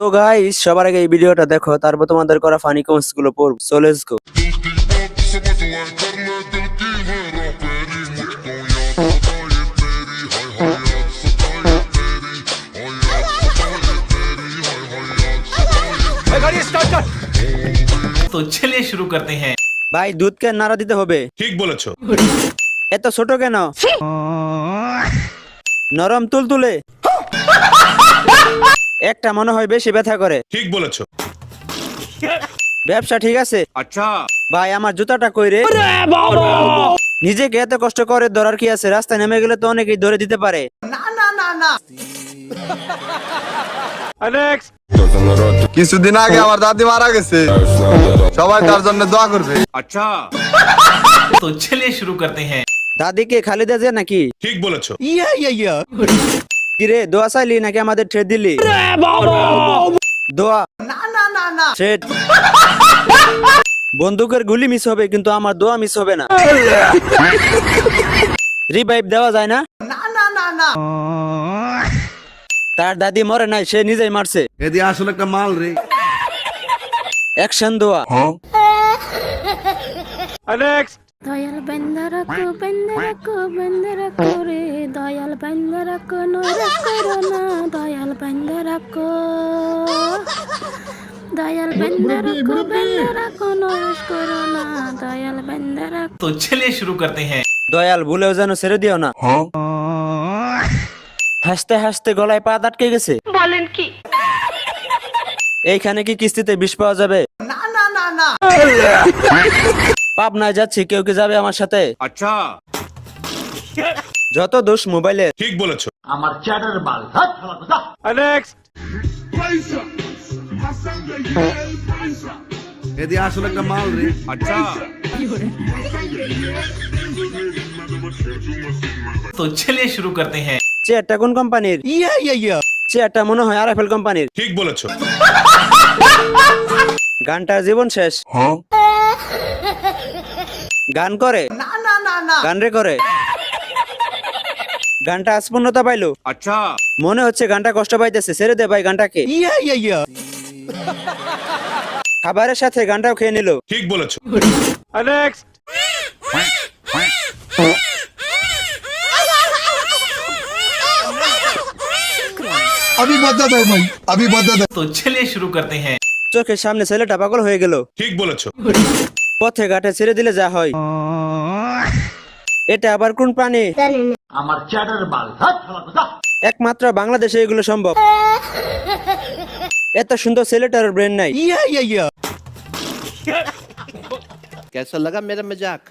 তো গাইস সবার আগে এই ভিডিওটা দেখো তারপর তোমাদের করা ফানি কমেন্টসগুলো পড়ব। সো গো তো চলিয়ে শুরু করতে হ্যাঁ। ভাই দুধকে নাড়া দিতে হবে? ঠিক বলেছ। এত ছোট কেন? নরম তুলতুলে। একটা মনে হয় বেশি ব্যথা করে। ঠিক বলেছ। ব্যবসা ঠিক আছে? আচ্ছা। ভাই আমার জুতাটা কই রে? নিজেকে এত কষ্ট করে ধরার কি আছে? রাস্তায় নেমে গেলে তো অনেকেই ধরে দিতে পারে। কিছুদিন আগে আমার দাদি মারা গেছে। সবাই তার জন্য দোয়া করবে। আচ্ছা। শুরু করতে হ্যাঁ। দাদিকে খালিদা যে নাকি? ঠিক বলেছ। ইয়া ইয়া ইয়া। কিরে দোয়া চাইলি নাকি আমাদের ট্রেড দিলি? দোয়া। বন্দুকের গুলি মিস হবে কিন্তু আমার দোয়া মিস হবে না। রিভাইভ দেওয়া যায় না? তার দাদি মরে নাই সে নিজেই মারছে। এদি আসলে একটা মাল রে। অ্যাকশন দোয়া। দয়াল বান্ধা রাখো বান্ধা রাখো বান্ধা রাখো রে। দয়াল বান্ধা রাখো নয়া না দয়াল বান্ধা রাখো দয়াল বান্ধা রাখো বান্ধা রাখো নয়া করো না দয়াল বান্ধা রাখো তো চলে শুরু করতে হ্যাঁ। দয়াল ভুলেও যেন ছেড়ে দিও না। হাসতে হাসতে গলায় পা আটকে গেছে। বলেন কি? এইখানে কি কিস্তিতে বিষ পাওয়া যাবে? না না না না। পাবনায় যাচ্ছি কেউ কি যাবে আমার সাথে? আচ্ছা। যত দোষ মোবাইলে ঠিক বলেছ। আমার চ্যাটার বাল এদি আসলে একটা মাল রে। আচ্ছা। তো চলে শুরু করতে হ্যাঁ। চেয়ারটা কোন কোম্পানির ইয়া ইয়া ইয়া। চেয়ারটা মনে হয় আরএফএল কোম্পানির ঠিক বলেছ। গানটার জীবন শেষ। হ্যাঁ গান করে? না না না না। গান রে করে গানটা আস্পূর্ণতা পাইলো। আচ্ছা। মনে হচ্ছে গানটা কষ্ট পাইতেছে। ছেড়ে দে ভাই গানটাকে। ইয়া ইয়া ইয়া। খাবারের সাথে গানটাও খেয়ে নিল। ঠিক বলেছ। নেক্সট তো চলে শুরু করতে হ্যাঁ চোখের সামনে ছেলেটা পাগল হয়ে গেল। ঠিক বলেছ। পথে ঘাটে ছেড়ে দিলে যা হয়। এটা আবার কোন প্রাণী? আমার একমাত্র বাংলাদেশে এগুলো সম্ভব। এত সুন্দর ছেলেটার ব্রেন নাই। ইয়া কেসা লাগা মেরা মজাক।